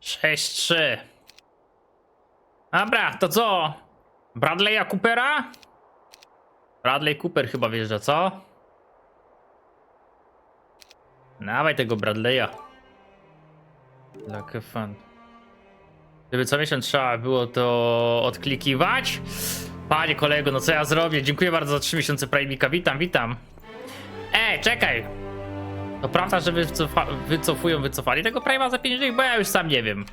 Sześć trzy. Dobra, to co? Bradley'a Coopera? Bradley Cooper chyba wjeżdża, co? Dawaj tego Bradley'a. Like fun. Gdyby co miesiąc trzeba było to odklikiwać. Panie kolego, no co ja zrobię? Dziękuję bardzo za 3 miesiące Prime'ika. Witam, witam. Ej, czekaj. To prawda, że wycofa wycofują, wycofali tego Prime'a za 5 dni? Bo ja już sam nie wiem.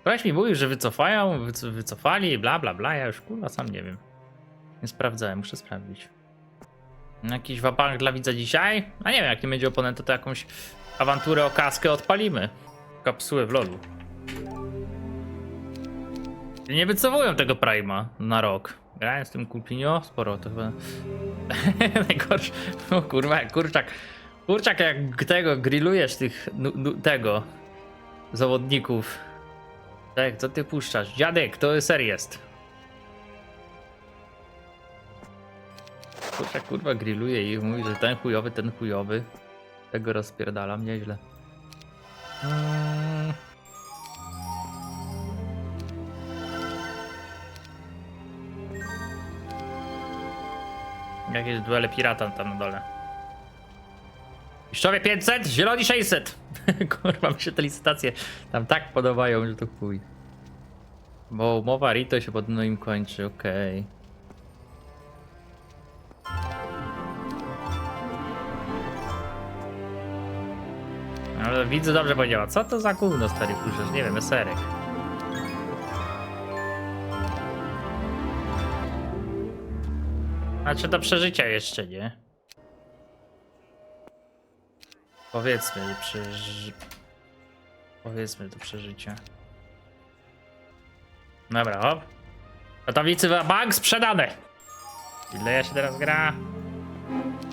Ktoś mi mówił, że wycofają, wyc wycofali, bla bla bla, ja już kurwa sam nie wiem. Nie sprawdzałem, muszę sprawdzić. Jakiś wabank dla widza dzisiaj? A nie wiem, jak nie będzie oponenta, to jakąś awanturę o kaskę odpalimy. Kapsułę w lolu. Nie wycofują tego Prima na rok. Grałem z tym Kulpinio, sporo to chyba... Najgorsze. O kurwa, kurczak. Kurczak jak tego grillujesz tych, tego zawodników. Tak, co ty puszczasz? Dziadek, to ser jest. Kurczak kurwa grilluje i mówi, że ten chujowy, ten chujowy. Tego rozpierdalam nieźle. Mm. Jakieś duele pirata tam na dole. Mistrzowie 500, zieloni 600. Kurwa, mi się te licytacje tam tak podobają, że to chuj. Bo umowa Rito się podobno im kończy, okej. Ale widzę dobrze powiedziała. Co to za gówno stary puszczasz? Nie wiem, serek. Znaczy do przeżycia jeszcze, nie? Powiedzmy, przeży... Powiedzmy do przeżycia. Dobra, hop. Gotowicy bank sprzedane. Ile ja się teraz gra?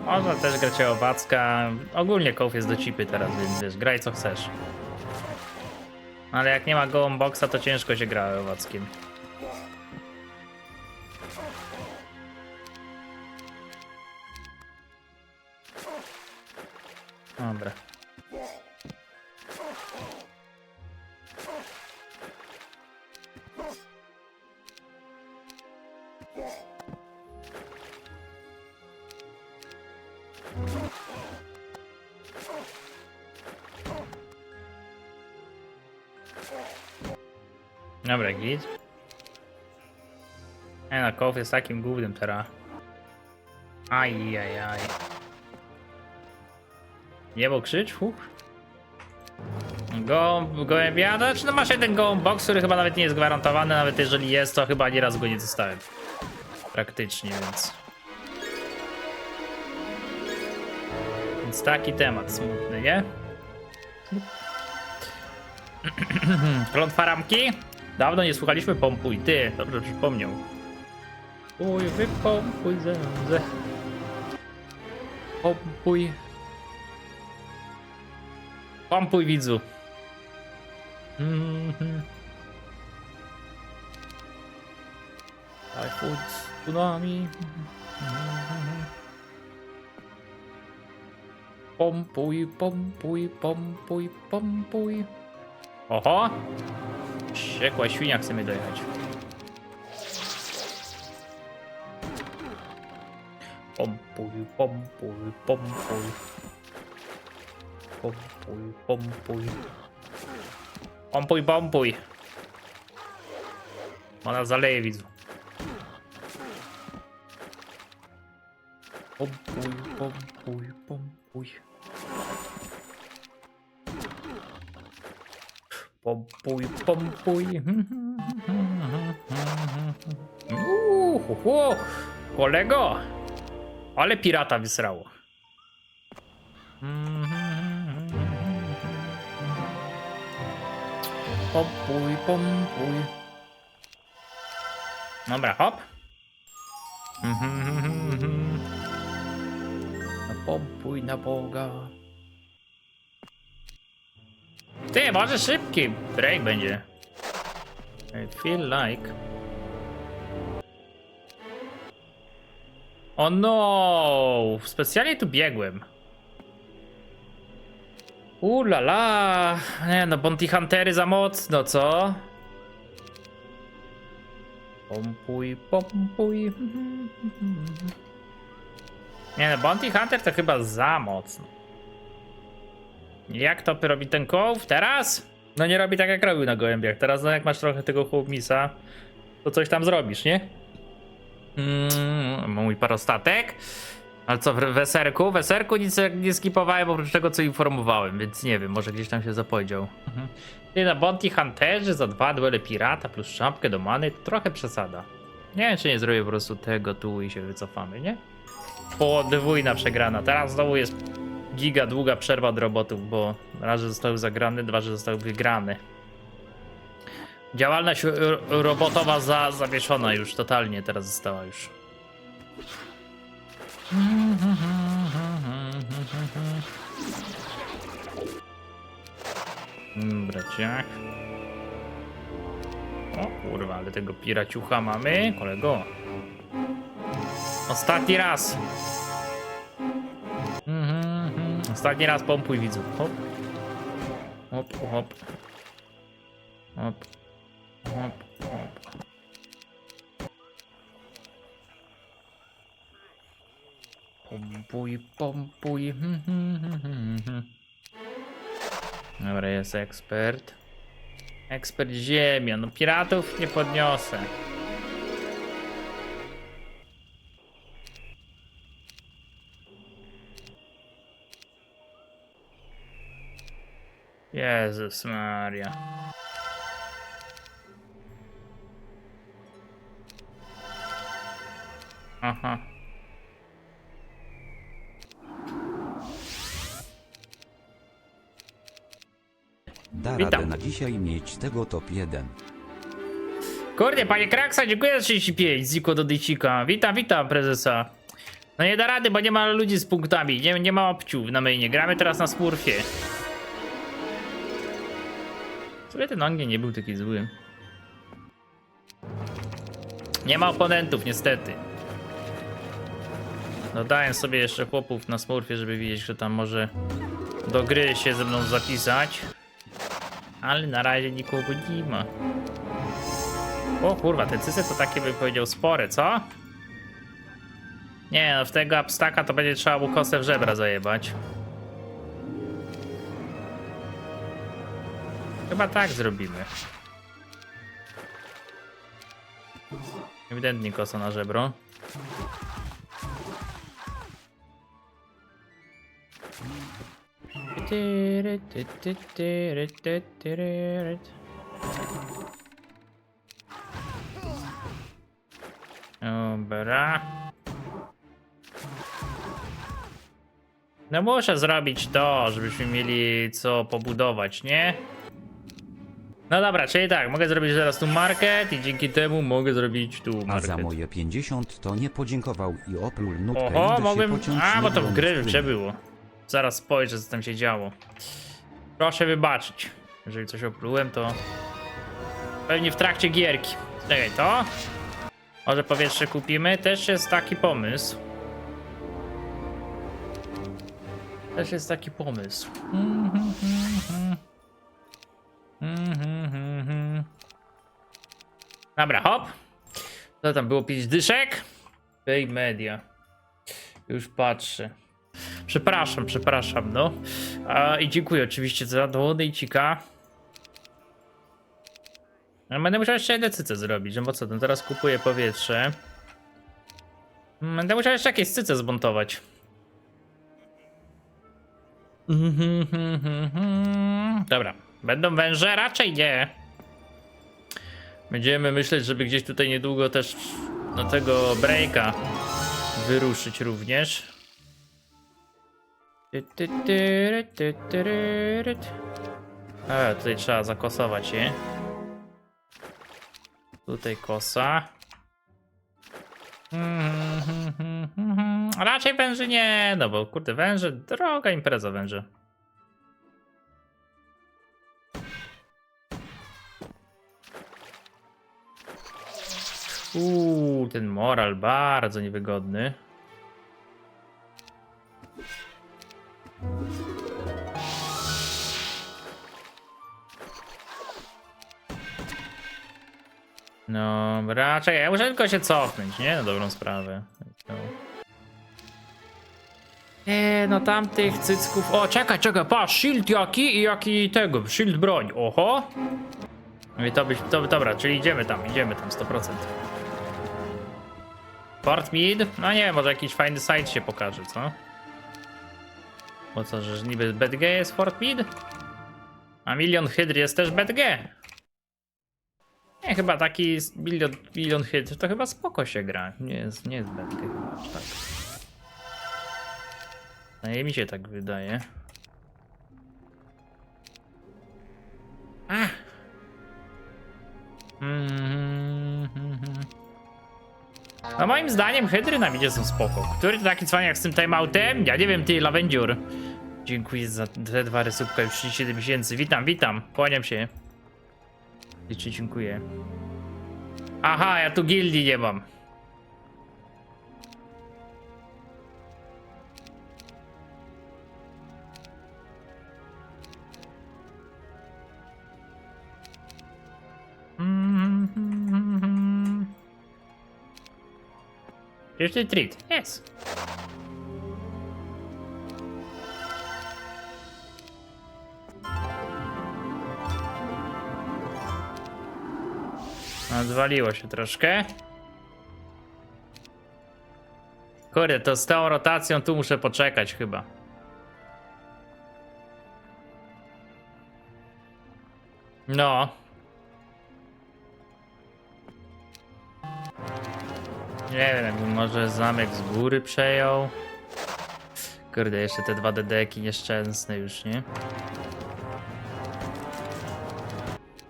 Można też grać o Owacka. Ogólnie kołf jest do cipy teraz, więc wiesz, graj co chcesz. Ale jak nie ma gołą boxa, to ciężko się gra Owackiem. Dobra. Dobra, git. Nie no, kołf jest takim głównym teraz. Ajajaj. Niebo krzycz, fuch. Go, gołębia, no, znaczy no masz jeden gołąb box, który chyba nawet nie jest gwarantowany, nawet jeżeli jest, to chyba ani razu go nie dostałem. Praktycznie, więc... Więc taki temat smutny, nie? Klątwa ramki? Dawno nie słuchaliśmy pompuj, ty, dobrze przypomniał. Uj, wypompuj zęzę. Pompuj. Pompuj widzu. Mhm. Typhoon, tsunami. Mhm. Pompuj, pompuj, pompuj, pompuj. Oho! Wściekła świnia chce mnie dojechać. Pompuj, pompuj. Pompuj, pompuj. Pompuj, pompuj. Ona zaleje widzu. Pompuj, pompuj, pompuj. Pompuj, pompuj. Uuu. Kolego! Ale pirata wysrało. Pompuj, pompuj. Dobra, hop. No pompuj na Boga. Ty, może szybki break będzie. I feel like. O no! Specjalnie tu biegłem. Ulala. Nie no, Bounty Huntery za mocno, co? Pompuj, pompuj. Nie no, Bounty Hunter to chyba za mocno. Jak to robi ten kołów teraz? No nie robi tak jak robił na gołębiach. Teraz no jak masz trochę tego chłopmisa, to coś tam zrobisz, nie? Mm, mój parostatek. Ale co, w weserku? W weserku nic nie skipowałem oprócz tego, co informowałem, więc nie wiem, może gdzieś tam się zapowiedział. Mhm. Ty na Bounty Hunterzy za dwa duele pirata plus szapkę do many, to trochę przesada. Nie wiem, czy nie zrobię po prostu tego tu i się wycofamy, nie? Podwójna przegrana. Teraz znowu jest giga długa przerwa od robotów, bo raz, że zostały zagrane, dwa, że zostały wygrane. Działalność ro- robotowa za, zawieszona już, totalnie teraz została już. Mm, Braciak. O kurwa, ale tego piraciucha mamy, kolego. Ostatni raz. Mhm. Ostatni raz pompuj. Hop. Hop, hop. Hop. Hop, hop. Pompuj, pompuj. Hmm, hmm, hmm, hmm. Dobra, jest ekspert. Ekspert ziemia. No piratów nie podniosę. Jezus Maria. Aha. Da Witam. radę na dzisiaj mieć tego top 1. Kurde, panie Kraksa, dziękuję za 35. Ziko do Dycika. Witam, witam prezesa. No nie da rady, bo nie ma ludzi z punktami. Nie, nie ma obciów na mainie. Gramy teraz na smurfie. Sobie ten Angiel nie był taki zły. Nie ma oponentów, niestety. Dodałem sobie jeszcze chłopów na smurfie, żeby widzieć, kto tam może do gry się ze mną zapisać. Ale na razie nikogo nie ma. O kurwa, te cyce to takie by powiedział spore, co? Nie no, w tego abstaka to będzie trzeba mu kosę w żebra zajebać. Chyba tak zrobimy. Ewidentnie kosa na żebro. Dobra. No muszę zrobić to, żebyśmy mieli co pobudować, nie? No dobra, czyli tak, mogę zrobić teraz tu market i dzięki temu mogę zrobić tu A market. za moje 50 to nie podziękował i opluł nutkę Oho, idę się mogłem... pociąć A, bo to w milionem gry płynu. jeszcze było. Zaraz spojrzę, co tam się działo. Proszę wybaczyć. Jeżeli coś oplułem, to... Pewnie w trakcie gierki. Czekaj, to? Może powietrze kupimy? Też jest taki pomysł. Też jest taki pomysł. Dobra, hop. Co tam było? Pięć dyszek? Pay media. Już patrzę. Przepraszam, przepraszam, no. A, I dziękuję oczywiście za donejcika. No, Będę musiał jeszcze jedne cyce zrobić, no bo co, ten teraz kupuję powietrze. Mm, Będę musiał jeszcze jakieś cyce zmontować. Dobra, będą węże? Raczej nie. Będziemy myśleć, żeby gdzieś tutaj niedługo też do tego breaka wyruszyć również. A, tutaj trzeba zakosować je. Tutaj kosa. Raczej węży nie, no bo kurde węże, droga impreza węże. Uuu, ten moral bardzo niewygodny. No, raczej ja muszę tylko się cofnąć, nie? Na dobrą sprawę. No. Eee, no tamtych cycków. O, czekaj, czekaj, patrz, shield jaki i jaki tego, shield broń. Oho. I to być, to, dobra, czyli idziemy tam, idziemy tam 100%. Port mid? No nie, może jakiś fajny site się pokaże, co? Bo co, że niby BDG jest Fort Mid? A milion hydr jest też BDG. Nie, chyba taki milion, milion hydr to chyba spoko się gra. Nie jest, nie jest BDG chyba aż tak. Mi się tak wydaje. Ach. Mhm, mhm. No moim zdaniem hydry na midzie są spoko. Który to taki cwaniak z tym timeoutem? Ja nie wiem, ty, Lavendziur. Dziękuję za te dwa resubka już 37 miesięcy. Witam, witam. Kłaniam się. Liczy, dziękuję. Aha, ja tu gildii nie mam. Jeszcze treat. Yes. Odwaliło się troszkę. Kurde, to z tą rotacją tu muszę poczekać chyba. No. Nie wiem, może zamek z góry przejął. Kurde, jeszcze te dwa dedeki nieszczęsne już, nie?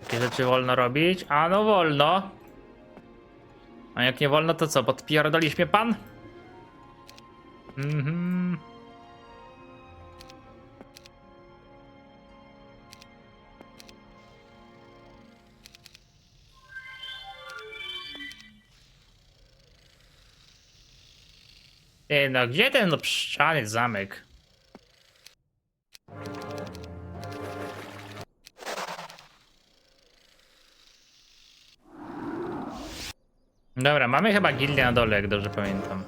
Takie rzeczy wolno robić? A no wolno. A jak nie wolno, to co? Podpierdolisz mnie pan? Mhm. Ej, no gdzie ten obszczany zamek? Dobra, mamy chyba gildię na dole, jak dobrze pamiętam.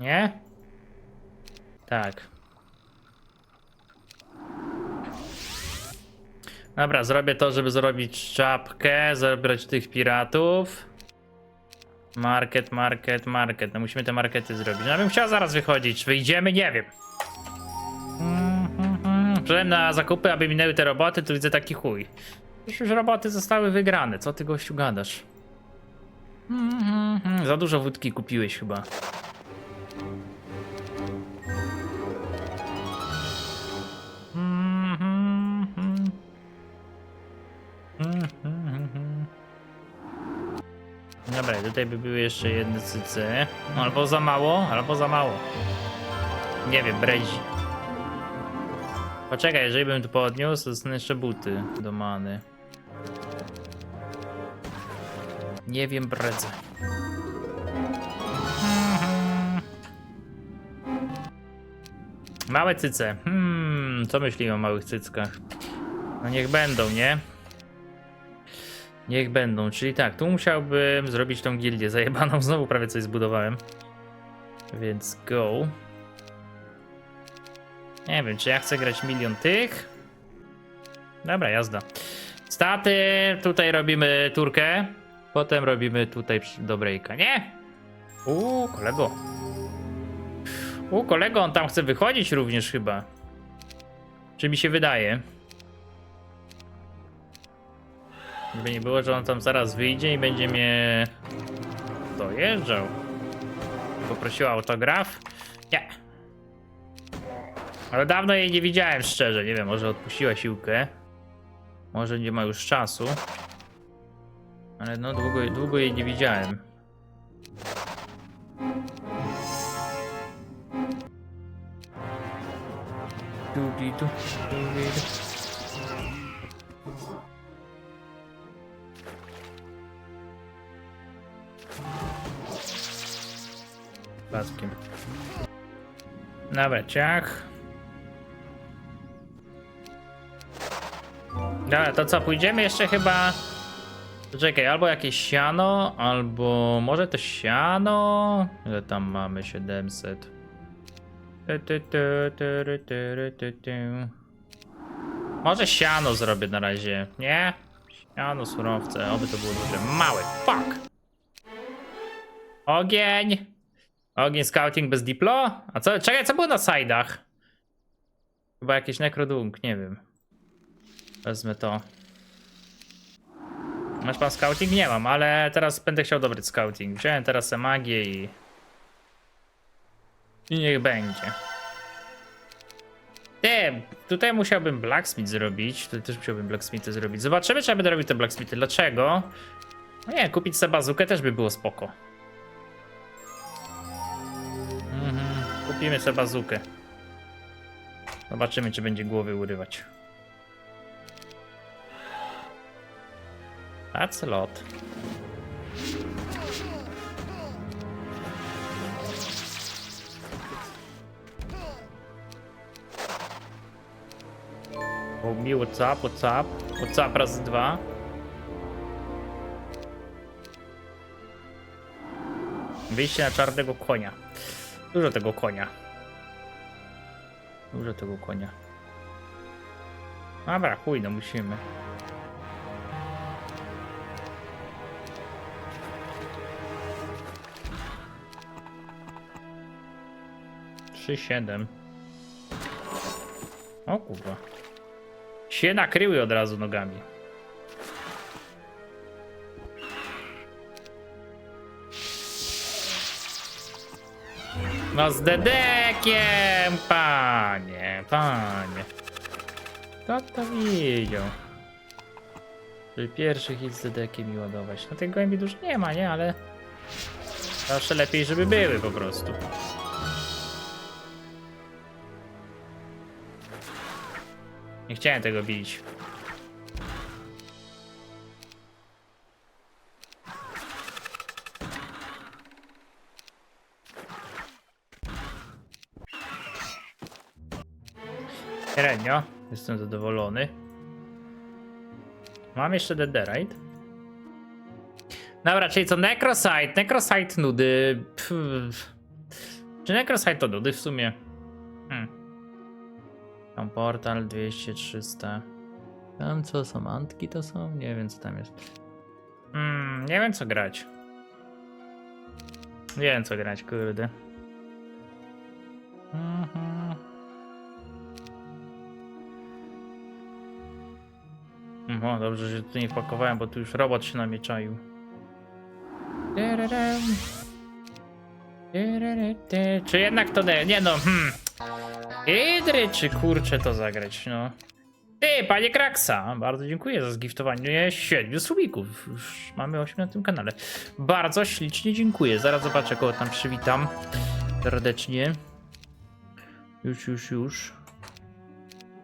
Nie? Tak. Dobra, zrobię to, żeby zrobić czapkę, zebrać tych piratów. Market, market, market. No musimy te markety zrobić. No bym chciał zaraz wychodzić. Wyjdziemy? Nie wiem. Przyszedłem na zakupy, aby minęły te roboty, tu widzę taki chuj. Już już roboty zostały wygrane. Co ty gościu gadasz? Mhm, Za dużo wódki kupiłeś chyba. Tutaj by były jeszcze jedne cyce. No, albo za mało, albo za mało. Nie wiem, brezi. Poczekaj, jeżeli bym tu podniósł, to dostanę jeszcze buty do many. Nie wiem, bredzę. Małe cyce. Hmm, co myśli o małych cyckach? No niech będą, nie? Niech będą, czyli tak, tu musiałbym zrobić tą gildię zajebaną, znowu prawie coś zbudowałem. Więc go. Nie wiem, czy ja chcę grać milion tych? Dobra, jazda. Staty, tutaj robimy turkę, potem robimy tutaj do nie? Uuu, kolego. Uuu, kolego, on tam chce wychodzić również chyba. Czy mi się wydaje? Żeby nie było, że on tam zaraz wyjdzie i będzie mnie dojeżdżał. Poprosiła autograf? Nie. Ale dawno jej nie widziałem, szczerze. Nie wiem, może odpuściła siłkę. Może nie ma już czasu. Ale no, długo, długo jej nie widziałem. Du-di-du, du-di-du. Paskiem. Dobra, ciach. Dobra, to co, pójdziemy jeszcze chyba... Czekaj, albo jakieś siano, albo może to siano... Ile tam mamy? 700. Tu, tu, tu, tu, tu, tu, tu, tu. Może siano zrobię na razie, nie? Siano, surowce, oby to było duże. Małe, fuck! Ogień! Ogień scouting bez diplo? A co, czekaj, co było na sajdach? Chyba jakiś nekrodung, nie wiem. Wezmę to. Masz pan scouting? Nie mam, ale teraz będę chciał dobry scouting. Wziąłem teraz magię i... I niech będzie. Ty, tutaj musiałbym blacksmith zrobić. Tutaj też musiałbym blacksmithy zrobić. Zobaczymy, czy ja będę robił te blacksmithy. Dlaczego? No nie, kupić sobie bazukę też by było spoko. Kupimy sobie bazukę. Zobaczymy, czy będzie głowy urywać. That's a lot. O, mi, what's up, what's up? What's up razy dwa. Wyjście na czarnego konia. Dużo tego konia. Dużo tego konia. Dobra, chuj, no musimy. Trzy siedem. O kurwa. Się nakryły od razu nogami. No z dedekiem, panie, panie. Kto to widział? Żeby pierwszy hit z dedekiem i ładować. No tej gołębi dużo nie ma, nie? Ale zawsze lepiej, żeby były po prostu. Nie chciałem tego bić. Średnio. Jestem zadowolony. Mam jeszcze Deaderite. Dobra, czyli co? Necrosite. Necrosite nudy. Pff. Czy Necrosite to nudy w sumie? Hmm. Tam portal 200, 300. Tam co są? Antki to są? Nie wiem co tam jest. Hmm, nie wiem co grać. Nie wiem co grać, kurde. Mhm. No dobrze, że tu nie wpakowałem, bo tu już robot się na mnie czaił. Tyryrym. Tyryryty. Czy jednak to de... Nie no, hmm. Idry, czy kurczę to zagrać, no. Ty, panie Kraksa, bardzo dziękuję za zgiftowanie siedmiu subików. Już mamy 8 na tym kanale. Bardzo ślicznie dziękuję. Zaraz zobaczę, kogo tam przywitam. Serdecznie. Już, już, już.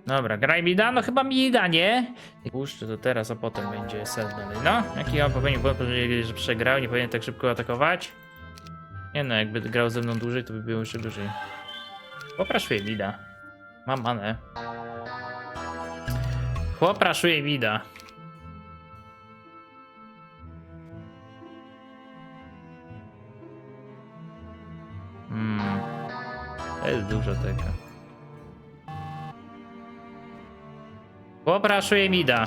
Dobra, graj mi da? No chyba mi da, nie? Puszczę to teraz, a potem będzie set dalej. No, jaki ja popełnił błąd, że przegrał, nie powinien tak szybko atakować. Nie no, jakby grał ze mną dłużej, to by było jeszcze dłużej. Popraszuję Wida. Mam manę. Popraszuję Wida. Hmm. To jest dużo tego. Popraszuję Mida.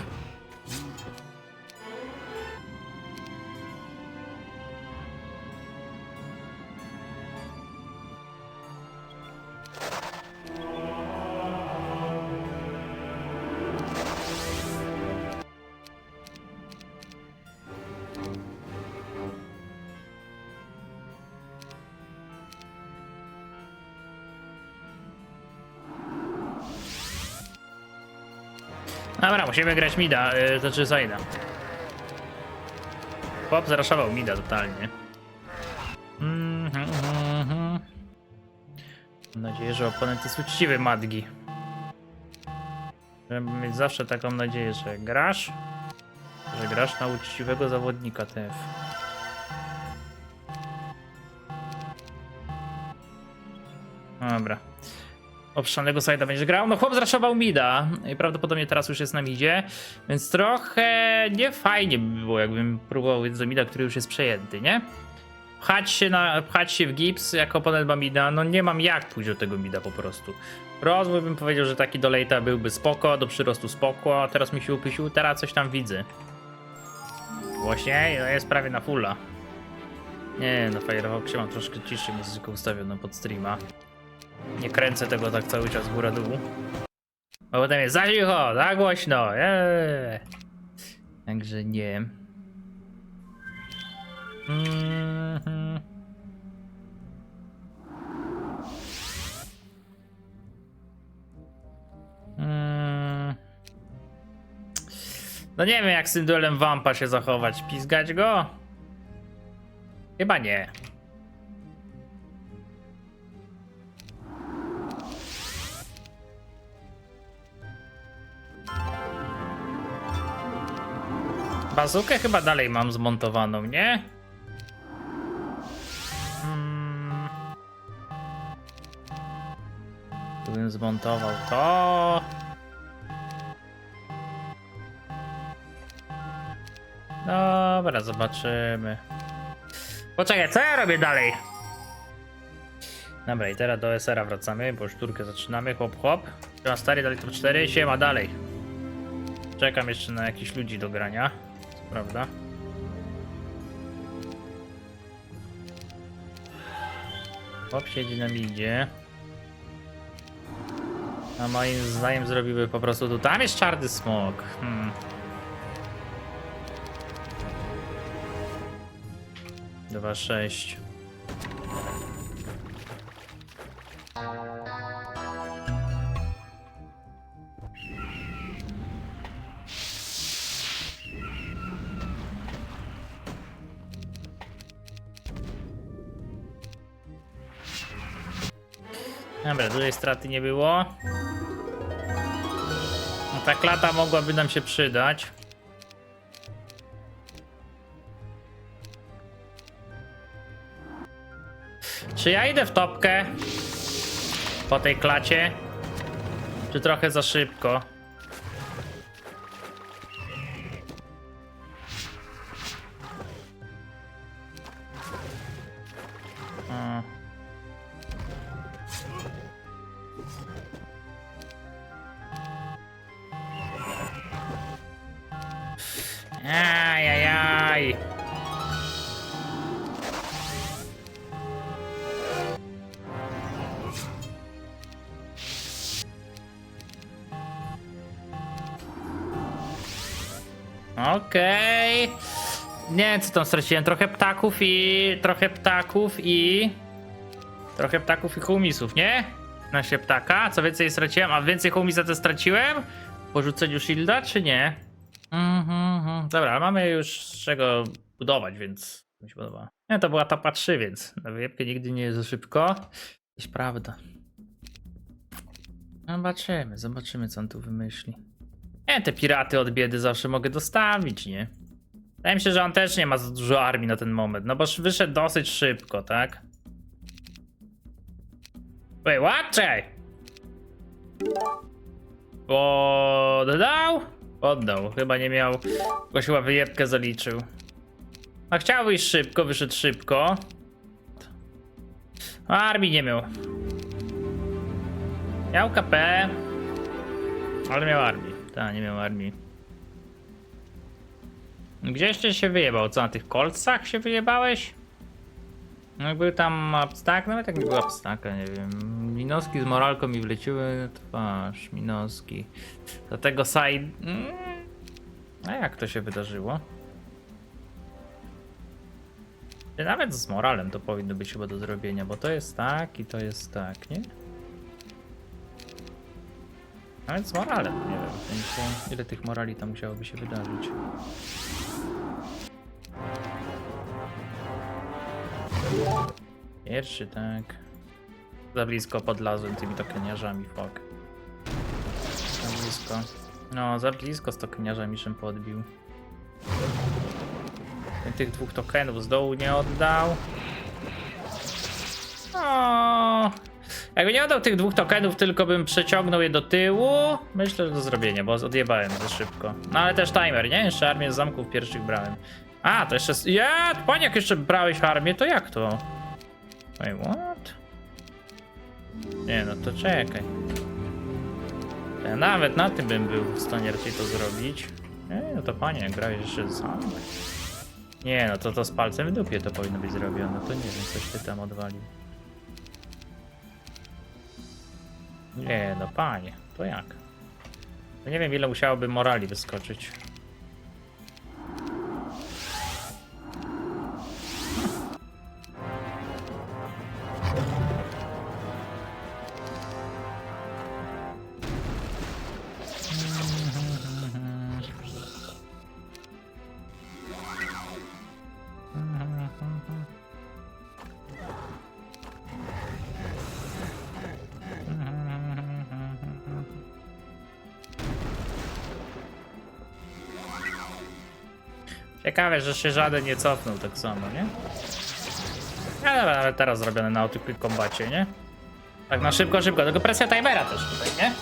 Dobra, musimy grać mida, yy, znaczy Zaida. Chłop mida totalnie. Mhm, mhm. Mam nadzieję, że oponent jest uczciwy, Madgi. Żeby mieć zawsze taką nadzieję, że grasz, że grasz na uczciwego zawodnika TF. Dobra. Obszczanego sajda będziesz grał. No chłop zraszował mida i prawdopodobnie teraz już jest na midzie, więc trochę nie fajnie by było, jakbym próbował do mida, który już jest przejęty, nie? Pchać się, na, pchać się w gips, jak oponent mida, no nie mam jak pójść do tego mida po prostu. Rozwój bym powiedział, że taki do late'a byłby spoko, do przyrostu spoko, a teraz mi się upysił, teraz coś tam widzę. Właśnie, no jest prawie na fulla. Nie, na Firefoxie mam troszkę ciszej muzykę ustawioną pod streama. Nie kręcę tego tak cały czas góra-dół. Bo potem jest za cicho, za głośno. Eee. Także nie. Mhm. Mm. No nie wiem jak z tym duelem wampa się zachować. Pizgać go? Chyba nie. Bazukę chyba dalej mam zmontowaną, nie? Hmm. Tu bym zmontował to. Dobra, zobaczymy. Poczekaj, co ja robię dalej? Dobra, i teraz do SR-a wracamy, bo już turkę zaczynamy, hop hop. Siema stary, dalej top 4, siema dalej. Czekam jeszcze na jakichś ludzi do grania, prawda. Hop siedzi na midzie. A moim zdaniem zrobiły po prostu tu. Tam jest czarny smok. Hmm. Dwa sześć. Dobra, dużej straty nie było. No ta klata mogłaby nam się przydać. Czy ja idę w topkę po tej klacie? Czy trochę za szybko? Okej. Nie wiem co tam straciłem. Trochę ptaków i... Trochę ptaków i... Trochę ptaków i humisów, nie? Na się ptaka. Co więcej straciłem? A więcej humisa to straciłem? Po rzuceniu shielda, czy nie? Mhm, mhm. Dobra, mamy już z czego budować, więc mi się podoba. Nie, to była tapa 3, więc na wyjebkę nigdy nie jest za szybko. Jest prawda. Zobaczymy, zobaczymy co on tu wymyśli. Nie, te piraty od biedy zawsze mogę dostawić, nie? Wydaje mi się, że on też nie ma za dużo armii na ten moment, no bo wyszedł dosyć szybko, tak? Wait, what? Czekaj. Oddał? Oddał. Chyba nie miał. Tylko chyba wyjebkę zaliczył. A chciał iść szybko, wyszedł szybko. Armii nie miał. Miał KP. Ale miał armii. Tak, nie miał armii. Gdzie jeszcze się wyjebał? Co, na tych kolcach się wyjebałeś? No jak był tam abstak, nawet jak był abstaka, nie wiem. Minoski z moralką mi wleciły twarz. Minoski. Dlatego side... Mm. A jak to się wydarzyło? Nawet z moralem to powinno być chyba do zrobienia, bo to jest tak i to jest tak, nie? Nawet z moralem, nie wiem. w Ile tych morali tam musiałoby się wydarzyć? Pierwszy, tak. Za blisko podlazłem tymi tokeniarzami, fuck. Za blisko. No, za blisko z tokeniarzami szym podbił. Tych dwóch tokenów z dołu nie oddał. O, jakby nie oddał tych dwóch tokenów, tylko bym przeciągnął je do tyłu, myślę, że do zrobienia, bo odjebałem za szybko. No ale też timer, nie? Jeszcze armię z zamków pierwszych brałem. A, to jeszcze... Ja, panie, jak jeszcze brałeś armię, to jak to? Wait, what? Nie, no to czekaj. Ja nawet na tym bym był w stanie raczej to zrobić. Nie, no to panie, grałeś jeszcze zamek. Nie, no to to z palcem w dupie to powinno być zrobione. To nie wiem, coś ty tam odwalił. Nie, no panie, to jak? To nie wiem, ile musiałoby morali wyskoczyć. Ciekawe, że się żaden nie cofnął tak samo, nie? Ale teraz zrobione na autoquick kombacie, nie? Tak na szybko, szybko, tylko presja timera też tutaj, nie?